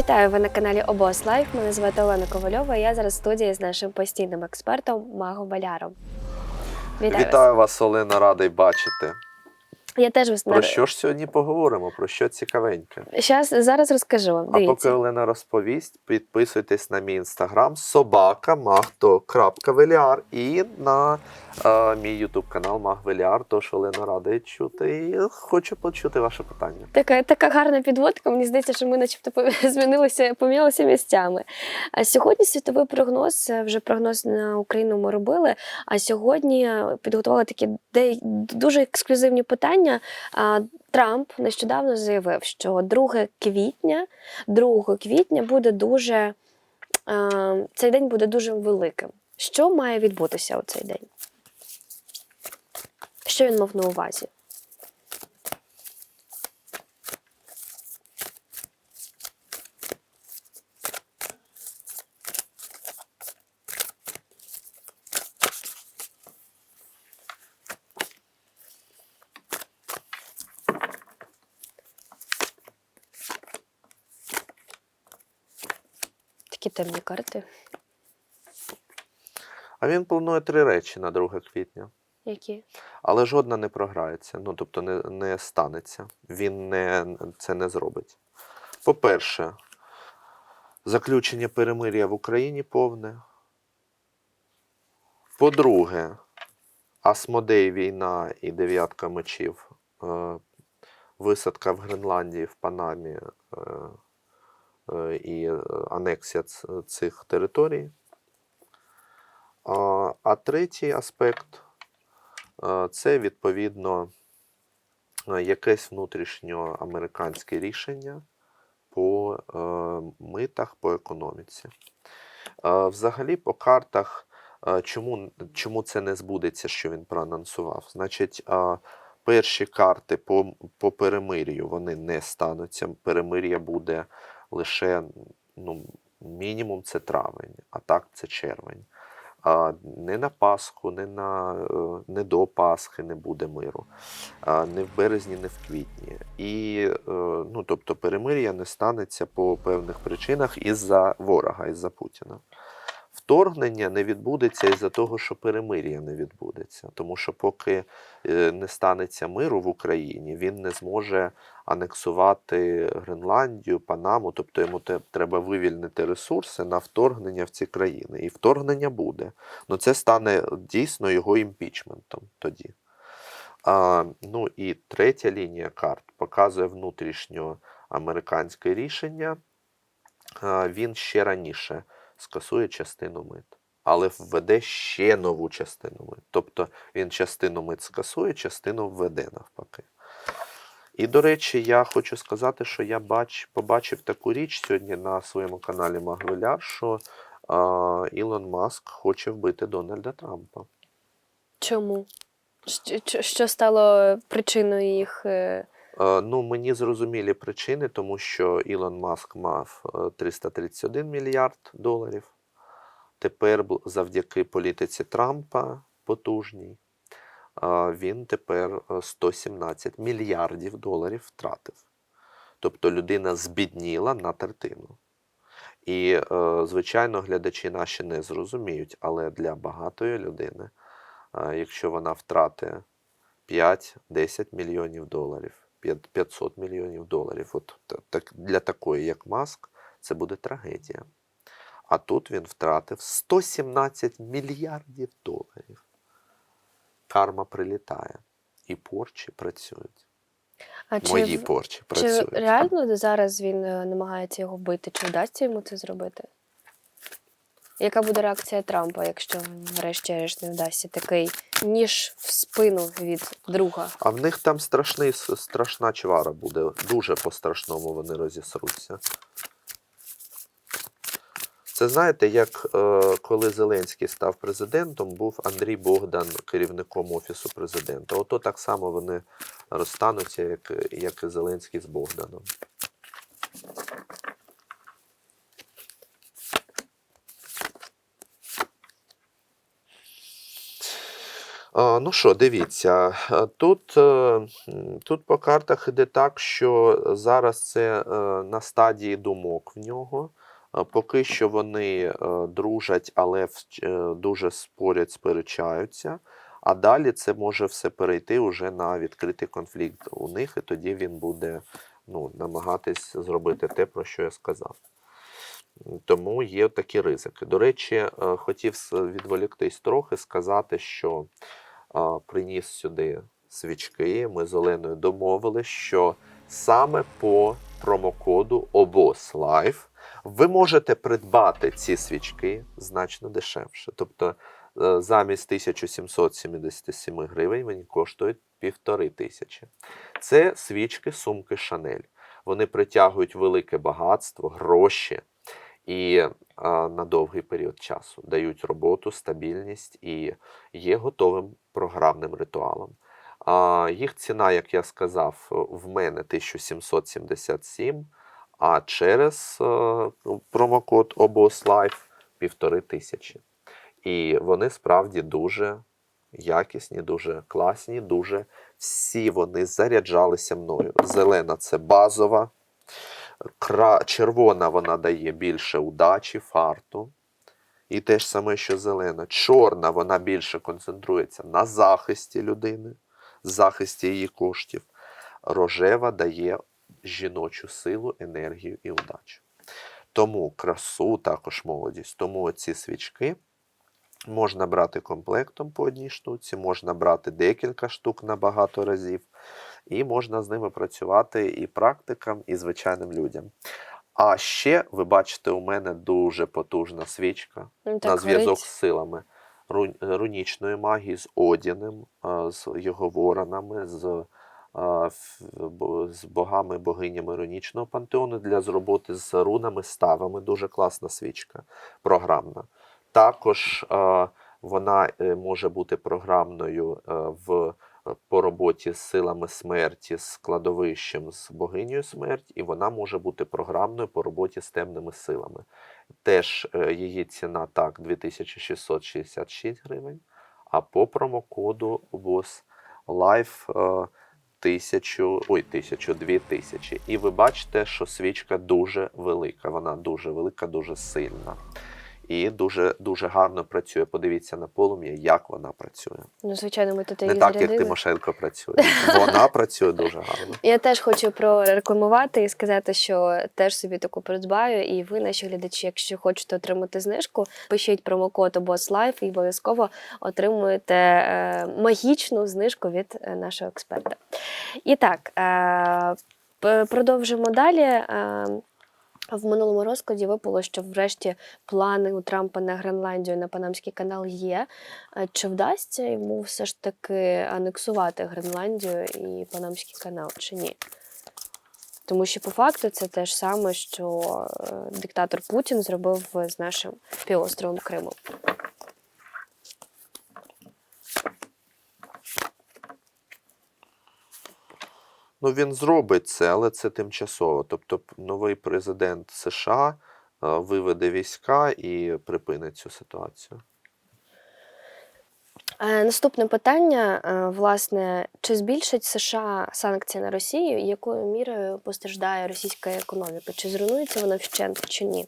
Вітаю ви на каналі Обос Лайф. Мене звати Олена Ковальова. Я зараз в студії з нашим постійним експертом Магом Валяром. Вітаю, Вітаю вас, Олена, радий бачити. Я теж вас Про що ж сьогодні поговоримо? Про що цікавеньке? Щас, зараз розкажу вам. А поки Олена розповість, підписуйтесь на мій інстаграм собака магто.веліар і на е, мій ютуб канал Магвеліар. Тож Олена радий чути і хочу почути ваше питання. Така, така гарна підводка. Мені здається, що ми начебто змінилися, помінялися місцями. А сьогодні світовий прогноз, е, вже прогноз на Україну ми робили. А сьогодні е, підготували такі де, дуже ексклюзивні питання. А, Трамп нещодавно заявив, що 2 квітня, 2 квітня буде дуже цей день буде дуже великим. Що має відбутися у цей день? Що він мав на увазі? Такі темні карти. А він планує три речі на 2 квітня. Які? Але жодна не програється, ну тобто не, не станеться. Він не, це не зробить. По-перше, заключення перемир'я в Україні повне. По-друге, Асмодей війна і дев'ятка мечів. Е, висадка в Гренландії, в Панамі е, і е, анексія цих територій. А, третій аспект Е, Це відповідно е, якесь внутрішньоамериканське рішення по е, митах, по економіці. Е, Взагалі, по картах, е, чому, чому це не збудеться, що він проанонсував? Значить, е, перші карти по, по перемир'ю вони не стануться. Перемир'я буде лише ну, мінімум це травень, а так це червень. А, не на Пасху, не, на, е, не до Пасхи не буде миру, а, не в березні, не в квітні. І е, ну, тобто перемир'я не станеться по певних причинах із-за ворога, із-за Путіна. Вторгнення не відбудеться із-за того, що перемир'я не відбудеться. Тому що поки е, не станеться миру в Україні, він не зможе анексувати Гренландію, Панаму, тобто йому треба вивільнити ресурси на вторгнення в ці країни. І вторгнення буде. Ну це стане дійсно його імпічментом тоді. А, ну і третя лінія карт показує внутрішньоамериканське рішення. А, він ще раніше скасує частину мит, але введе ще нову частину мит. Тобто він частину мит скасує, частину введе навпаки. І, до речі, я хочу сказати, що я бач, побачив таку річ сьогодні на своєму каналі Магвеляр, що а, Ілон Маск хоче вбити Дональда Трампа. Чому? Що, стало причиною їх. Е, Е, Ну, мені зрозумілі причини, тому що Ілон Маск мав е, 331 мільярд доларів. Тепер, завдяки політиці Трампа потужній, е, він тепер е, 117 мільярдів доларів втратив. Тобто людина збідніла на третину. І, е, звичайно, глядачі наші не зрозуміють, але для багатої людини, е, якщо вона втратить 5-10 мільйонів доларів, 500 мільйонів доларів. От так, для такої, як Маск, це буде трагедія. А тут він втратив 117 мільярдів доларів. Карма прилітає. І порчі працюють. А чи, Мої порчі чи працюють. реально зараз він е, намагається його вбити? Чи вдасться йому це зробити? Яка буде реакція Трампа, якщо врешті-решт не вдасться такий ніж в спину від друга? А в них там страшний, страшна чвара буде. Дуже по-страшному вони розісруться. Це знаєте, як е, коли Зеленський став президентом, був Андрій Богдан керівником Офісу президента. Ото так само вони розстануться, як, як і Зеленський з Богданом. Ну що, дивіться, е, тут, е, тут по картах іде так, що зараз це е, на стадії думок в нього. Поки що вони дружать, але дуже спорять, сперечаються. А далі це може все перейти уже на відкритий конфлікт у них, і тоді він буде ну, намагатись зробити те, про що я сказав. Тому є такі ризики. До речі, е, хотів відволіктись трохи, сказати, що приніс сюди свічки. Ми з Оленою домовились, що саме по промокоду обос Live ви можете придбати ці свічки значно дешевше. Тобто е, замість 1777 гривень вони коштують півтори тисячі. Це свічки сумки Шанель. Вони притягують велике багатство, гроші і на довгий період часу дають роботу, стабільність і є готовим програмним ритуалом. Їх ціна, як я сказав, в мене 1777, а через е, промокод OBOSLIFE півтори тисячі. І вони справді дуже якісні, дуже класні, дуже всі вони заряджалися мною. Зелена це базова, червона вона дає більше удачі, фарту. І те ж саме, що зелена. Чорна вона більше концентрується на захисті людини, захисті її коштів. Рожева дає жіночу силу, енергію і удачу. Тому красу, також молодість. Тому ці свічки можна брати комплектом по одній штуці, можна брати декілька штук на багато разів, і можна з ними працювати і практикам, і звичайним людям. А ще ви бачите, у мене дуже потужна свічка Ну, на зв'язок з силами рунічної магії, з Одіним, з його воронами, з, з богами, богинями рунічного пантеону для роботи з рунами, ставами. Дуже класна свічка, програмна. Також а, вона е, може бути програмною е, в по роботі з силами смерті, з кладовищем, з богинею смерть, і вона може бути програмною по роботі з темними силами. Теж е, її ціна так 2666 гривень, а по промокоду BOSS Life е, тисячу, ой, тисячу, дві тисячі. І ви бачите, що свічка дуже велика. Вона дуже велика, дуже сильна. І дуже, дуже гарно працює. Подивіться на полум'я, як вона працює. Ну, звичайно, ми тут Не її так, як. Тимошенко працює. Вона працює дуже гарно. Я теж хочу прорекламувати і сказати, що теж собі таку придбаю. І ви, наші глядачі, якщо хочете отримати знижку, пишіть промокод OBOSLIFE і обов'язково отримуєте е, магічну знижку від е, нашого експерта. І так, е, продовжимо далі. В минулому розкладі випало, що врешті плани у Трампа на Гренландію на Панамський канал є. Е, Чи вдасться йому все ж таки анексувати Гренландію і Панамський канал, чи ні? Тому що по факту це те ж саме, що е, диктатор Путін зробив з нашим півостровом Кримом. Ну, він зробить це, але це тимчасово. Тобто, новий президент США е, виведе війська і припинить цю ситуацію. Е, Наступне питання: е, власне, чи збільшить США санкції на Росію, якою мірою постраждає російська економіка? Чи зруйнується вона вщент, чи ні?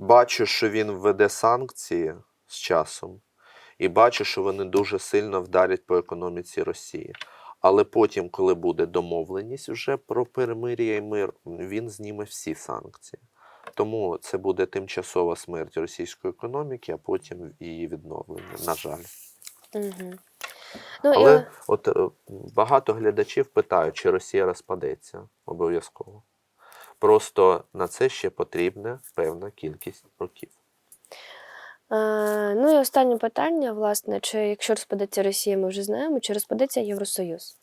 Бачу, що він введе санкції з часом, і бачу, що вони дуже сильно вдарять по економіці Росії. Але потім, коли буде домовленість вже про перемир'я і мир, він зніме всі санкції. Тому це буде тимчасова смерть російської економіки, а потім її відновлення. На жаль. Угу. Ну, Але і, от е, багато глядачів питають, чи Росія розпадеться обов'язково. Просто на це ще потрібна певна кількість років. е, ну і останнє питання: власне, чи якщо розпадеться Росія, ми вже знаємо, чи розпадеться Євросоюз?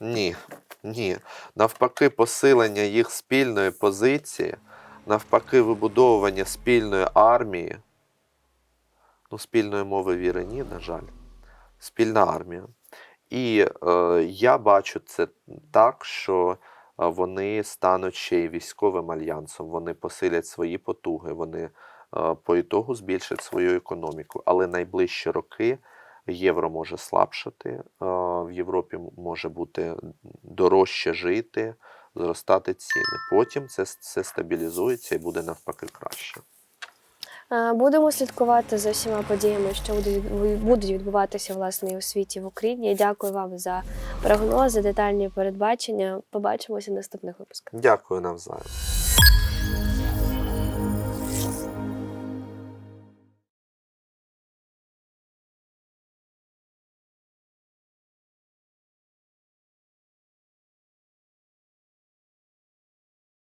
Ні, ні. Навпаки, посилення їх спільної позиції, навпаки, вибудовування спільної армії. Ну, спільної мови віри ні, на жаль. Спільна армія. І е, я бачу це так, що е, вони стануть ще й військовим альянсом, вони посилять свої потуги, вони е, по ітогу збільшать свою економіку. Але найближчі роки євро може слабшати, е, в Європі може бути дорожче жити, зростати ціни. Потім це, це стабілізується і буде навпаки краще. Е, Будемо слідкувати за всіма подіями, що будуть будуть відбуватися власне і у світі в Україні. Дякую вам за прогнози, детальні передбачення. Побачимося в наступних випусках. Дякую навзаєм.